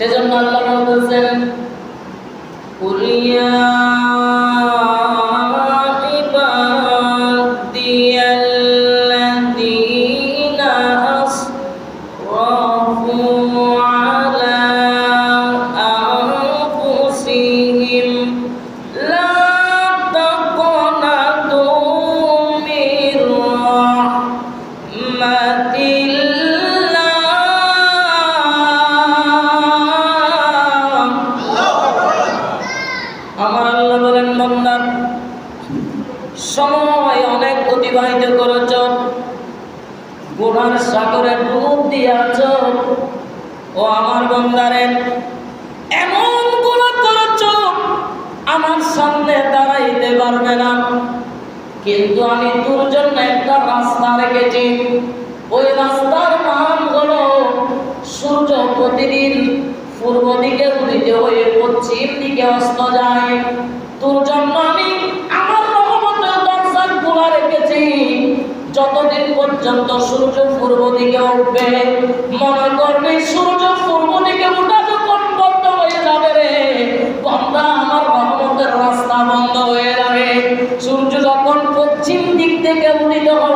সেজন্য আল্লাহ বলছেন قل সময় অনেক অতিবাহিত করেছ। গুণার সাগরে ডুব দিয়াছ। ও আমার বন্দারের এমন গুণ করেছ, আমার সামনে দাঁড়াইতে পারবে না। কিন্তু আমি তোর জন্য একটা রাস্তা রেখেছি। ওই রাস্তার নাম হলো সূর্য প্রতিদিন পূর্ব দিকে উদিত হয়ে পশ্চিম দিকে অস্ত যায়। তোর জন্য আমি রেখেছি যতদিন পর্যন্ত সূর্য পূর্ব দিকে উঠবে, মনে করবে সূর্য পূর্ব দিকে উঠা যখন বন্ধ হয়ে যাবে রে। বন্ধা আমার রহমতের রাস্তা বন্ধ হয়ে যাবে। সূর্য যখন পশ্চিম দিক থেকে উদিত হওয়া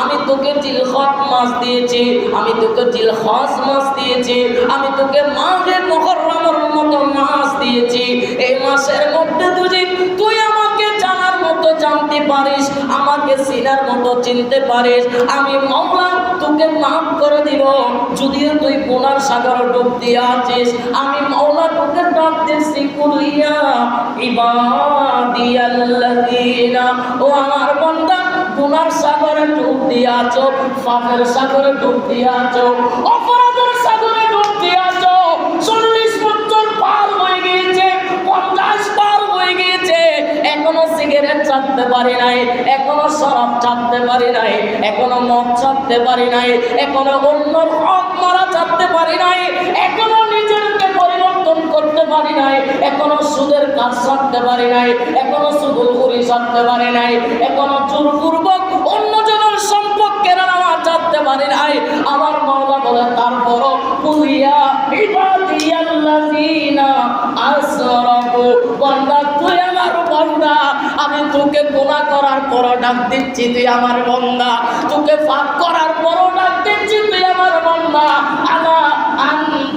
আমি তোকে জিলহজ মাছ দিয়েছি, আমি তোকে জিলহজ মাছ দিয়েছি, আমি তোকে মাহে মুহররমের মতো মাছ দিয়েছি। এই মাসের মধ্যে তুই তুই আমাকে জানার মতো জানতে পারিস, আমাকে চিনার মতো চিনতে পারিস, আমি মাওলা তোকে মাফ করে দিব। যদিও তুই গুনার সাগর ডুব দিয়ে আছিস, আমি মাওলা তোকে ডাক দিচ্ছি কুলিয়া ইবাদিয়াল্লাযীনা ও আমার বান্দা গুনার সাগরে ডুব দিয়ে আছো পাপের সাগরে ডুব দিয়ে আছো অপরাধের সাগরে ডুব দিয়ে আছো চল্লিশ বছর পার হয়ে গিয়েছে, পঞ্চাশ পার হয়ে গিয়েছে, এখনও সিগারেট চাপতে পারি নাই, এখনও শরাব চাপতে পারি নাই, এখনও মদ চাপতে পারি নাই, এখনও অন্যর হক মারা চাপতে পারি নাই, এখনও নিজেরকে পরিবর্তন করতে পারি নাই, এখনও সুদের কাজ ছাড়তে পারি নাই, এখনও সুদুল ঘুরি পারে নাই। এখনও জোরপূর্বক অন্য জনের সম্পদ কেনা নেওয়া জানতে পারে নাই। আমার মাওলা বলে তারপরও আমার বান্দা। আমি তোকে গুনাহ করার পর ডাক দিচ্ছি, তুই আমার বান্দা। তোকে পাপ করার পর ডাক দিচ্ছি, তুই আমার বান্দা। আলা আনফুসিহিম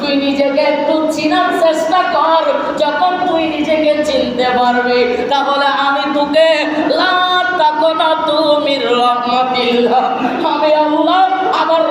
তুই নিজেকে একটু চিনার চেষ্টা কর। যখন তুই নিজেকে চিনতে পারবি, তাহলে আমি তোকে আমি আল্লাহ, আমার